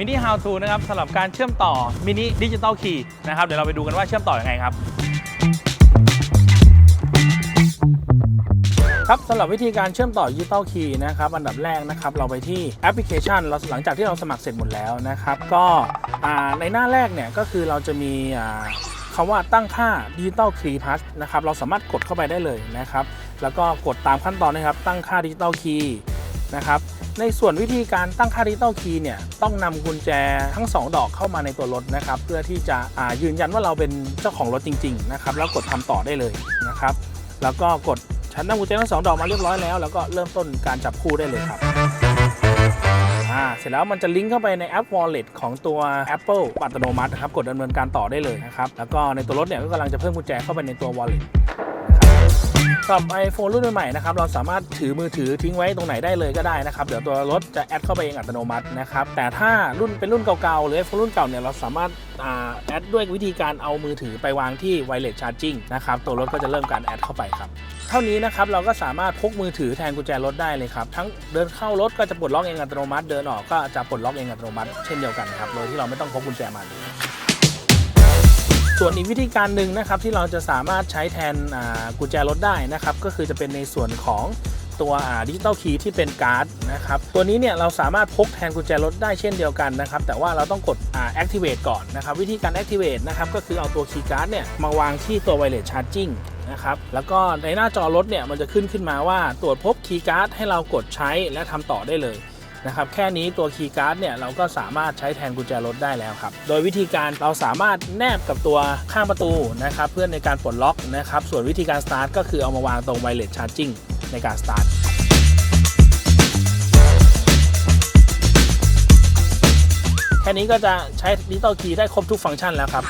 มินิ How to นะครับสำหรับการเชื่อมต่อมินิดิจิตอลคีย์นะครับเดี๋ยวเราไปดูกันว่าเชื่อมต่ออยังไงครับครับสำหรับวิธีการเชื่อมต่อดิจิตอลคีย์นะครับอันดับแรกนะครับเราไปที่แอปพลิเคชันเราหลังจากที่เราสมัครเสร็จหมดแล้วนะครับ ก็ในหน้าแรกเนี่ยก็คือเราจะมีอ่าคำว่าตั้งค่าดิจิตอลคีย์พัสนะครับเราสามารถกดเข้าไปได้เลยนะครับ แล้วก็กดตามขั้นตอนนะครับตั้งค่าดิจิตอลคีย์นะครับ ในส่วนวิธีการตั้งค่าดิจิตอลคีย์เนี่ยต้องนำกุญแจทั้ง 2 ดอกเข้ามาในตัวรถนะครับ เพื่อที่จะยืนยันว่าเราเป็นเจ้าของรถจริง ๆ นะครับ แล้วกดทำต่อได้เลยนะครับ แล้วก็กดฉันนำกุญแจทั้งสองดอกมาเรียบร้อยแล้ว แล้วก็เริ่มต้นการจับคู่ได้เลยครับอ่าเสร็จแล้วมันจะลิงก์เข้าไปในแอป Wallet ของตัว Apple อัตโนมัตินะครับ กดดำเนินการต่อได้เลยนะครับ แล้วก็ในตัวรถเนี่ยก็กำลังจะเพิ่มกุญแจเข้าไปในตัว Wallet สำหรับ iPhone รุ่นใหม่ๆนะครับเราสามารถถือมือถือทิ้งไว้ตรงไหนได้เลยก็ได้นะครับ เดี๋ยวตัวรถจะแอดเข้าไปเองอัตโนมัตินะครับ แต่ถ้ารุ่นเป็นรุ่นเก่าๆ หรือ iPhone รุ่นเก่าเนี่ยเราสามารถอาแอดด้วยวิธีการเอามือถือไปวางที่ wireless charging นะครับ ตัวรถก็จะเริ่มการแอดเข้าไปครับ เท่านี้นะครับเราก็สามารถพกมือถือแทนกุญแจรถได้เลยครับ ทั้งเดินเข้ารถก็จะปลดล็อกเองอัตโนมัติ เดินออกก็จะปลดล็อกเองอัตโนมัติ เช่นเดียวกันครับ โดยที่เราไม่ต้องพกกุญแจมาเลย ส่วนอีกวิธีการหนึ่งนะครับที่เราจะสามารถใช้แทนกุญแจรถได้นะครับ ก็คือจะเป็นในส่วนของตัวดิจิตอลคีย์ที่เป็นการ์ดนะครับ ตัวนี้เนี่ยเราสามารถพกแทนกุญแจรถได้เช่นเดียวกันนะครับ แต่ว่าเราต้องกดอ่า activate ก่อนนะครับ วิธีการ activate นะครับ ก็คือเอาตัวคีย์การ์ดเนี่ยมาวางที่ตัว wireless charging นะครับ แล้วก็ในหน้าจอรถเนี่ยมันจะขึ้นขึ้นมาว่าตรวจพบคีย์การ์ดให้เรากดใช้และทำต่อได้เลย นะครับแค่นี้ตัวคีย์การ์ดเนี่ยเราก็สามารถใช้แทนกุญแจรถได้แล้วครับ โดยวิธีการเราสามารถแนบกับตัวข้างประตูนะครับเพื่อในการปลดล็อกนะครับส่วนวิธีการสตาร์ทก็คือเอามาวางตรงไวเลสชาร์จิ่งในการสตาร์ทแค่นี้ก็จะใช้ดิจิตอลคีย์ได้ครบทุกฟังก์ชันแล้วครับ